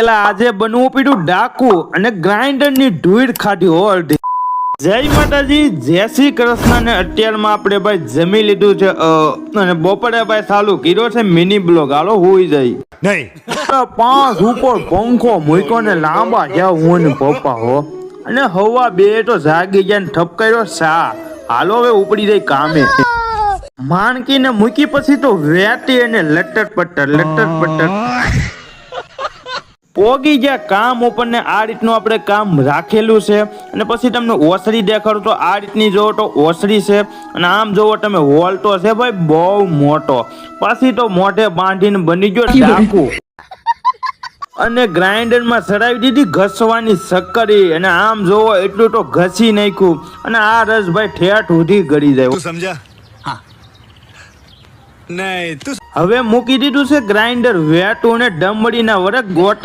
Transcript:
એલા આજે બનવું પીડ્યું ડાકુ અને ગ્રાઇન્ડરની ધૂળ ખાધી ઓલ્ડ જય માતાજી જય શ્રી કૃષ્ણ ને અત્યારમાં આપણે ભાઈ જમી લીધું છે અને બપોરે ભાઈ ચાલુ કીધો છે મિની બ્લોગ. હાલો હોઈ જાય નહીં. પાંચ ઉપર પંખો મૂક્યો ને લાંબા જ્યાં હું ને પપ્પા હો. અને હવા બે તો જાગી ગયા ને ઠપકાયો સા હાલો હવે ઉપડી જાય કામે. માણકી ને મૂકી પછી તો વેટી અને લટર પટર લટર પટર પોગી ગયા કામ ઉપર ને આ રીતનું આપણે કામ રાખેલું છે. અને પછી તમને ઓસરી દેખાડું તો આ રીતની જોવો તો ઓસરી છે. અને આમ જોવો તમે હોલ તો છે ભાઈ બહુ મોટો. પછી તો મોઢે બાંધીને બની ગયો ડાકુ અને ગ્રાઇન્ડરમાં ચડાવી દીધી ઘસવાની સક્કરી અને આમ જોવો એટલું તો ઘસી નાખ્યું. અને આ રસ ભાઈ ઠેઠ સુધી ગળી જાય. સમજા? નહીં હવે મૂકી દીધું છે ગ્રાઇન્ડર. વેટું અને ડમડીના વરખ ગોટા